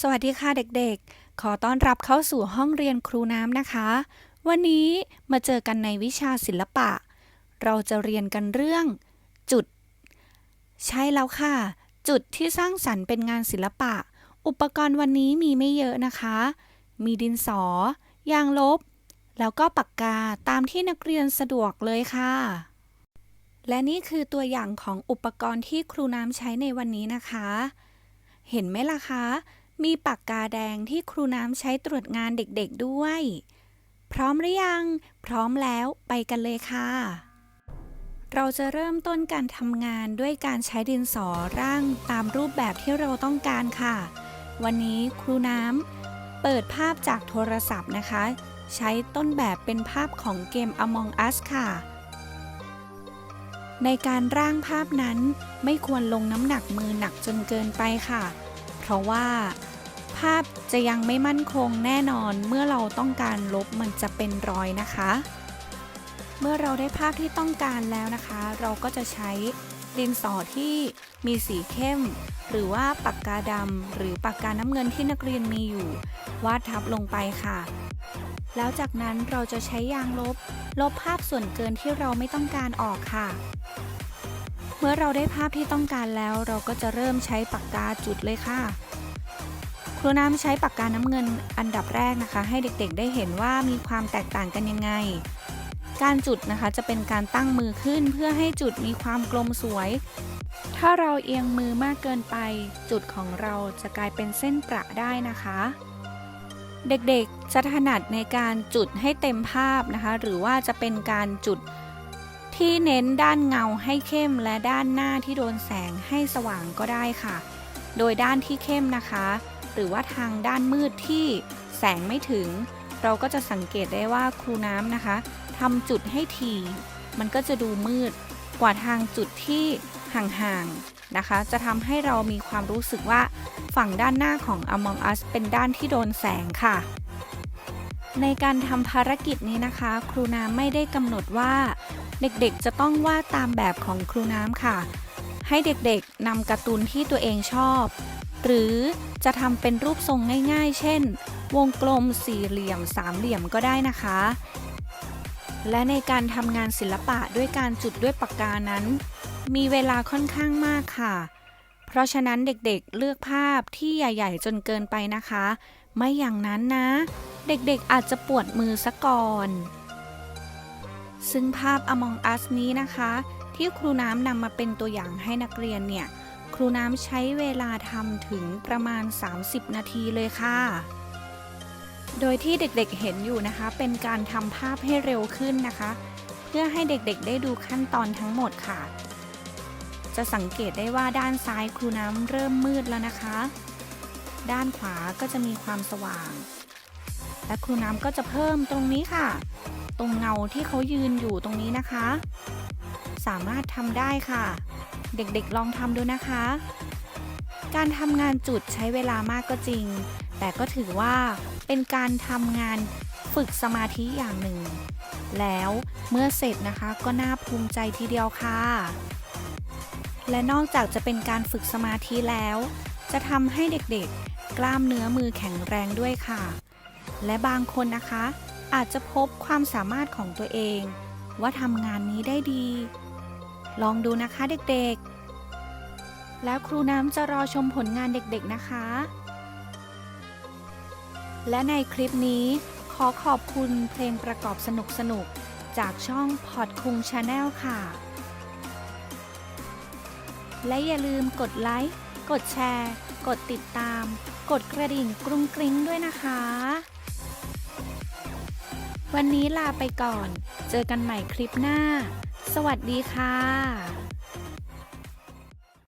สวัสดีค่ะเด็กๆ ขอต้อนรับเข้าสู่ห้องเรียนครูน้ำนะคะ วันนี้มาเจอกันในวิชาศิลปะ เราจะเรียนกันเรื่องจุด ใช่แล้วค่ะ จุดที่สร้างสรรค์เป็นงานศิลปะ อุปกรณ์วันนี้มีไม่เยอะนะคะ มีดินสอ ยางลบ แล้วก็ปากกาตามที่นักเรียนสะดวกเลยค่ะ และนี่คือตัวอย่างของอุปกรณ์ที่ครูน้ำใช้ในวันนี้นะคะ เห็นไหมล่ะคะ มีปากกาแดงที่ครูน้ำใช้ตรวจงานเด็กๆด้วย พร้อมหรือยัง พร้อมแล้วไปกันเลยค่ะ เราจะเริ่มต้นการทำงานด้วยการใช้ดินสอร่างตามรูปแบบที่เราต้องการค่ะ วันนี้ครูน้ำเปิดภาพจากโทรศัพท์นะคะ ใช้ต้นแบบเป็นภาพของเกม Among Us ค่ะในการร่างภาพนั้นไม่ควรลงน้ำหนักมือหนักจนเกินไปค่ะ ราะว่าภาพจะยังไม่มั่นคงแน่นอนเมื่อเราต้องการลบมันจะเป็นรอยนะคะ เมื่อเราได้ภาพที่ต้องการแล้วนะคะ เราก็จะใช้ดินสอที่มีสีเข้ม หรือว่าปากกาดำหรือปากกาน้ำเงินที่นักเรียนมีอยู่ วาดทับลงไปค่ะ แล้วจากนั้นเราจะใช้ยางลบ ลบภาพส่วนเกินที่เราไม่ต้องการออกค่ะ เมื่อเราได้ภาพที่ต้องการแล้วเราก็จะเริ่มใช้ปากกาจุดเลยค่ะครูน้ำใช้ปากกาน้ำเงินอันดับแรกนะคะ ให้เด็กๆ ได้เห็นว่ามีความแตกต่างกันยังไง การจุดนะคะจะเป็นการตั้งมือขึ้นเพื่อให้จุดมีความกลมสวย ถ้าเราเอียงมือมากเกินไป จุดของเราจะกลายเป็นเส้นประได้นะคะ เด็กๆจะถนัดในการจุดให้เต็มภาพนะคะ หรือว่าจะเป็นการจุด ที่เน้นด้านเงาให้เข้มและด้านหน้าที่โดนแสงให้สว่างก็ได้ค่ะ โดยด้านที่เข้มนะคะ หรือว่าทางด้านมืดที่แสงไม่ถึง เราก็จะสังเกตได้ว่าครูน้ำนะคะทำจุดให้ถี่มันก็จะดูมืดกว่าทางจุดที่ห่างๆนะคะ จะทำให้เรามีความรู้สึกว่าฝั่งด้านหน้าของ Among Us เป็นด้านที่โดนแสงค่ะ ในการทำภารกิจนี้นะคะ ครูน้ำไม่ได้กำหนดว่า เด็กๆ จะต้องวาดตามแบบของครูน้ำค่ะ ให้เด็กๆนำการ์ตูนที่ตัวเองชอบ หรือจะทำเป็นรูปทรงง่ายๆ เช่น วงกลมสี่เหลี่ยมสามเหลี่ยมก็ได้นะคะ และในการทำงานศิลปะด้วยการจุดด้วยปากกานั้น มีเวลาค่อนข้างมากค่ะ เพราะฉะนั้นเด็กๆเลือกภาพที่ใหญ่ๆ จนเกินไปนะคะ ไม่อย่างนั้นนะ เด็กๆอาจจะปวดมือซะก่อน ซึ่งภาพ Among Us นี้นะคะ ที่ครูน้ำนำมาเป็นตัวอย่างให้นักเรียนเนี่ย ครูน้ำใช้เวลาทำถึงประมาณ 30 นาทีเลยค่ะ โดยที่เด็กๆเห็นอยู่นะคะ เป็นการทำภาพให้เร็วขึ้นนะคะ เพื่อให้เด็กๆได้ดูขั้นตอนทั้งหมดค่ะ จะสังเกตได้ว่าด้านซ้ายครูน้ำเริ่มมืดแล้วนะคะ ด้านขวาก็จะมีความสว่าง และครูน้ำก็จะเพิ่มตรงนี้ค่ะ ตรงเงาที่เขายืนอยู่ตรงนี้นะคะ สามารถทำได้ค่ะ เด็กๆลองทำดูนะคะ การทำงานจุดใช้เวลามากก็จริง แต่ก็ถือว่าเป็นการทำงานฝึกสมาธิอย่างหนึ่ง แล้วเมื่อเสร็จนะคะก็น่าภูมิใจทีเดียวค่ะ และนอกจากจะเป็นการฝึกสมาธิแล้ว จะทำให้เด็กๆ กล้ามเนื้อมือแข็งแรงด้วยค่ะ และบางคนนะคะ อาจจะพบความสามารถของตัวเอง ว่าทำงานนี้ได้ดี ลองดูนะคะเด็กๆ แล้วครูน้ำจะรอชมผลงานเด็กๆนะคะ และในคลิปนี้ขอขอบคุณเพลงประกอบสนุกๆจากช่องพอดคุงชาแนลค่ะ และอย่าลืมกดไลค์ กดแชร์ กดติดตาม กดกระดิ่งกรุงกริ้งด้วยนะคะ วันนี้ลาไปก่อน เจอกันใหม่คลิปหน้า สวัสดีค่ะ